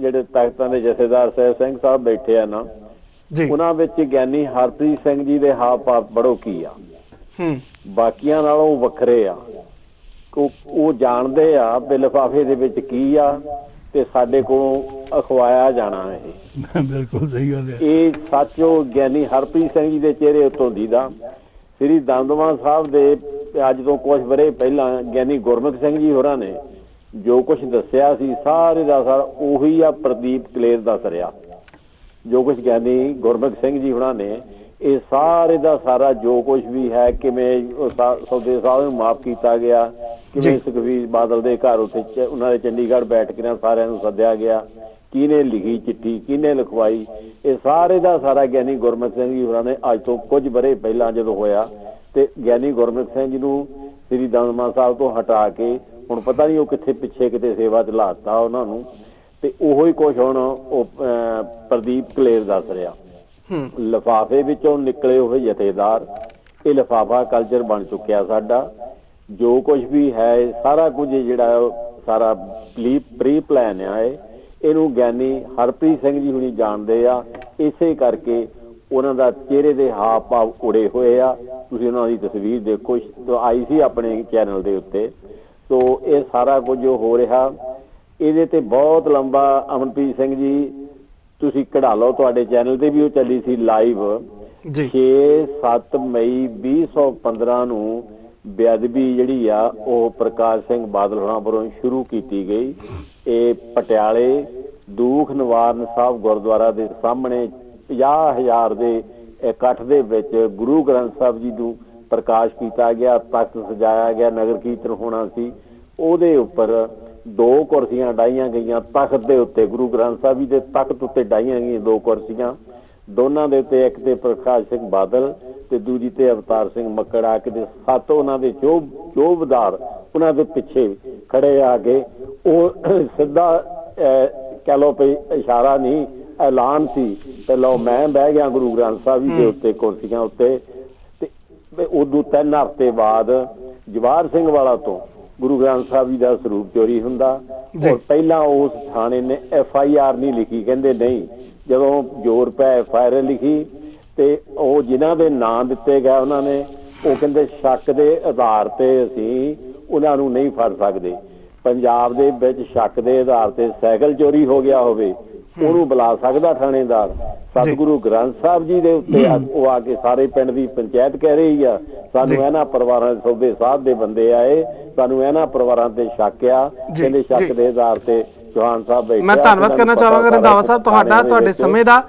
ਜਿਹੜੇ ਤਖਤਾਂ ਦੇ ਜਥੇਦਾਰ ਸਾਹਿਬ ਸਿੰਘ ਸਾਹਿਬ ਬੈਠੇ ਆ ਨਾ ਜੀ। ਉਹਨਾਂ ਵਿੱਚ ਗਿਆਨੀ ਹਰਪ੍ਰੀਤ ਸਿੰਘ ਜੀ ਦੇ ਹਾਵ ਭਾਵ ਬੜੋ ਕੀ ਆ? ਹੂੰ। ਬਾਕੀਆਂ ਨਾਲੋਂ ਵੱਖਰੇ ਆ। ਉਹ ਜਾਣਦੇ ਆ ਵੀ ਲਿਫਾਫੇ ਦੇ ਵਿੱਚ ਕੀ ਆ ਤੇ ਸਾਡੇ ਕੋਲੋਂ ਅਖਵਾਇਆ ਜਾਣਾ ਇਹ। ਬਿਲਕੁਲ ਸਹੀ ਗੱਲ ਹੈ। ਇਹ ਸੱਚੋ ਗਿਆਨੀ ਹਰਪ੍ਰੀਤ ਸਿੰਘ ਜੀ ਦੇ ਚਿਹਰੇ ਉੱਤੋਂ ਦੀਦਾ। ਸ੍ਰੀ ਦੰਦਵਾ ਸਾਹਿਬ ਦੇ ਅੱਜ ਤੋਂ ਕੁਝ ਵਰੇ ਪਹਿਲਾਂ ਗਿਆਨੀ ਗੁਰਮੁਖ ਸਿੰਘ ਜੀ ਹੋਰਾਂ ਨੇ ਜੋ ਕੁਝ ਦੱਸਿਆ ਸੀ ਸਾਰੇ ਦਾ ਸਾਰਾ ਉਹੀ ਆ ਪ੍ਰਦੀਪ ਕਲੇਰ ਦੱਸ ਰਿਹਾ ਜੋ ਕੁਝ ਗਿਆਨੀ ਗੁਰਮੁਖ ਸਿੰਘ ਜੀ ਹੋਰਾਂ ਨੇ ਇਹ ਸਾਰੇ ਦਾ ਸਾਰਾ ਜੋ ਕੁਝ ਵੀ ਹੈ ਕਿਵੇਂ ਸੌਦੇ ਸਾਹਿਬ ਨੂੰ ਮਾਫ ਕੀਤਾ ਗਿਆ ਕਿਵੇਂ। ਸੁਖਵੀਰ ਬਾਦਲ ਦੇ ਘਰ ਉੱਤੇ ਚ- ਉਹਨਾਂ ਦੇ ਚੰਡੀਗੜ੍ਹ ਬੈਠ ਕੇ ਸਾਰਿਆਂ ਨੂੰ ਸੱਦਿਆ ਗਿਆ ਕਿਹਨੇ ਲਿਖੀ ਚਿੱਠੀ ਕਿਹਨੇ ਲਿਖਵਾਈ ਇਹ ਸਾਰੇ ਦਾ ਸਾਰਾ ਗਿਆਨੀ ਗੁਰਮੁਖ ਸਿੰਘ ਜੀ ਹੋਰਾਂ ਨੇ ਅੱਜ ਤੋਂ ਕੁਝ ਬਰੇ ਪਹਿਲਾਂ ਜਦੋਂ ਹੋਇਆ ਤੇ ਗਿਆਨੀ ਗੁਰਮੁਖ ਸਿੰਘ ਜੀ ਨੂੰ ਸ੍ਰੀ ਦਮਦਮਾ ਸਾਹਿਬ ਤੋਂ ਹਟਾ ਕੇ ਹੁਣ ਪਤਾ ਨਹੀਂ ਉਹ ਕਿੱਥੇ ਪਿੱਛੇ ਕਿਤੇ ਸੇਵਾ ਚ ਲਾਤਾ ਉਹਨਾਂ ਨੂੰ ਤੇ ਉਹੋ ਹੀ ਕੁਝ ਹੁਣ ਉਹ ਪ੍ਰਦੀਪ ਕਲੇਰ ਦੱਸ ਰਿਹਾ। ਲਿਫਾਫੇ ਵਿੱਚੋਂ ਨਿਕਲੇ ਹੋਏ ਜਥੇਦਾਰ ਇਹ ਲਿਫਾਫਾ ਕਲਚਰ ਬਣ ਚੁੱਕਿਆ ਸਾਡਾ। ਜੋ ਕੁਝ ਵੀ ਹੈ ਸਾਰਾ ਕੁਝ ਜਿਹੜਾ ਸਾਰਾ ਪ੍ਰੀ ਪਲਾਨ ਆ ਇਹ। ਇਹਨੂੰ ਗਿਆਨੀ ਹਰਪ੍ਰੀਤ ਸਿੰਘ ਜੀ ਹੁਣੀ ਜਾਣਦੇ ਆ। ਇਸੇ ਕਰਕੇ ਉਹਨਾਂ ਦਾ ਚਿਹਰੇ ਦੇ ਹਾਵ ਭਾਵ ਉੜੇ ਹੋਏ ਆ। ਤੁਸੀਂ ਉਹਨਾਂ ਦੀ ਤਸਵੀਰ ਦੇਖੋ ਆਈ ਸੀ ਆਪਣੇ ਚੈਨਲ ਦੇ ਉੱਤੇ। ਸੋ ਇਹ ਸਾਰਾ ਕੁਝ ਜੋ ਹੋ ਰਿਹਾ। ਇਹਦੇ ਤੇ ਬਹੁਤ ਲੰਬਾ ਅਮਨਪ੍ਰੀਤ ਸਿੰਘ ਜੀ ਤੁਸੀਂ ਕਢਾ ਲਓ ਤੁਹਾਡੇ ਚੈਨਲ ਤੇ ਵੀ ਉਹ ਚੱਲੀ ਸੀ ਲਾਈਵ। ਜੀ। 6-7 ਮਈ 2015 ਨੂੰ ਬੇਅਦਬੀ ਜਿਹੜੀ ਆ ਉਹ ਪ੍ਰਕਾਸ਼ ਸਿੰਘ ਬਾਦਲ ਹੋਰਾਂ ਵੱਲੋਂ ਸ਼ੁਰੂ ਕੀਤੀ ਗਈ। ਇਹ ਪਟਿਆਲੇ ਦੂਖ ਨਿਵਾਰਨ ਸਾਹਿਬ ਗੁਰਦੁਆਰਾ ਦੇ ਸਾਹਮਣੇ 50000 ਦੇ ਇਕੱਠ ਦੇ ਵਿੱਚ ਗੁਰੂ ਗ੍ਰੰਥ ਸਾਹਿਬ ਜੀ ਨੂੰ ਪ੍ਰਕਾਸ਼ ਕੀਤਾ ਗਿਆ ਤਖਤ ਸਜਾਇਆ ਗਿਆ ਨਗਰ ਕੀਰਤਨ ਹੋਣਾ ਸੀ। ਉਹਦੇ ਉੱਪਰ ਦੋ ਕੁਰਸੀਆਂ ਡਾਈਆਂ ਗਈਆਂ ਤਖਤ ਦੇ ਉੱਤੇ ਗੁਰੂ ਗ੍ਰੰਥ ਸਾਹਿਬ ਜੀ ਦੇ ਤਖਤ ਉੱਤੇ ਡਾਈਆਂ ਗਈਆਂ ਦੋ ਕੁਰਸੀਆਂ। ਦੋਨਾਂ ਦੇ ਉੱਤੇ ਇੱਕ ਤੇ ਪ੍ਰਕਾਸ਼ ਸਿੰਘ ਬਾਦਲ ਤੇ ਦੂਜੀ ਤੇ ਅਵਤਾਰ ਸਿੰਘ ਮੱਕੜ ਆ ਕੇ ਤੇ ਸੱਤ ਉਹਨਾਂ ਦੇ ਚੋਬ ਚੋਬਦਾਰ ਉਹਨਾਂ ਦੇ ਪਿੱਛੇ ਖੜੇ ਆ ਕੇ ਉਹ ਸਿੱਧਾ ਕਹਿ ਲਓ ਵੀ ਇਸ਼ਾਰਾ ਨਹੀਂ ਐਲਾਨ ਸੀ। ਤੇ ਲਓ ਮੈਂ ਬਹਿ ਗਿਆ ਗੁਰੂ ਗ੍ਰੰਥ ਸਾਹਿਬ ਜੀ ਦੇ ਉੱਤੇ ਕੁਰਸੀਆਂ ਉੱਤੇ ਉਦੋਂ ਤਿੰਨ ਹਫ਼ਤੇ ਬਾਅਦ ਜਵਾਹਰ ਸਿੰਘ ਵਾਲਾ ਤੋਂ ਗੁਰੂ ਗ੍ਰੰਥ ਸਾਹਿਬ ਜੀ ਦਾ ਸਰੂਪ ਚੋਰੀ ਹੁੰਦਾ। ਔਰ ਪਹਿਲਾਂ ਉਸ ਥਾਣੇ ਨੇ ਐਫ ਆਈ ਆਰ ਨਹੀਂ ਲਿਖੀ ਕਹਿੰਦੇ ਨਹੀਂ ਜਦੋਂ ਜ਼ੋਰ ਪਿਆ ਐਫ ਆਈ ਆਰ ਲਿਖੀ ਤੇ ਉਹ ਜਿਨ੍ਹਾਂ ਦੇ ਨਾਂ ਦਿੱਤੇ ਗਏ ਉਹਨਾਂ ਨੇ ਉਹ ਕਹਿੰਦੇ ਸ਼ੱਕ ਦੇ ਆਧਾਰ ਤੇ ਅਸੀਂ ਉਹਨਾਂ ਨੂੰ ਨਹੀਂ ਫੜ ਸਕਦੇ ਪੰਜਾਬ ਦੇ ਵਿੱਚ ਸ਼ੱਕ ਦੇ ਆਧਾਰ ਤੇ ਸਾਈਕਲ ਚੋਰੀ ਹੋ ਗਿਆ ਹੋਵੇ ਉਹਨੂੰ ਬੁਲਾ ਸਕਦਾ ਥਾਣੇਦਾਰ। ਸਤਿਗੁਰੂ ਗ੍ਰੰਥ ਸਾਹਿਬ ਜੀ ਦੇ ਉੱਤੇ ਉਹ ਆ ਕੇ ਸਾਰੇ ਪਿੰਡ ਦੀ ਪੰਚਾਇਤ ਕਹਿ ਰਹੀ ਆ ਸਾਨੂੰ। ਇਹਨਾਂ ਪਰਿਵਾਰਾਂ ਦੇ ਸੌਦੇ ਸਾਧ ਦੇ ਬੰਦੇ ਆਏ ਸਾਨੂੰ ਇਹਨਾਂ ਪਰਿਵਾਰਾਂ ਤੇ ਸ਼ੱਕ ਆ। ਕਹਿੰਦੇ ਸ਼ੱਕ। ਦੇ ਆਧਾਰ ਤੇ ਚੌਹਾਨ ਸਾਹਿਬ ਬੈਠੇ ਮੈਂ ਧੰਨਵਾਦ ਕਰਨਾ ਚਾਹਾਂਗਾ ਰੰਧਾਵਾ ਸਾਹਿਬ ਤੁਹਾਡਾ ਤੁਹਾਡੇ ਸਮੇਂ ਦਾ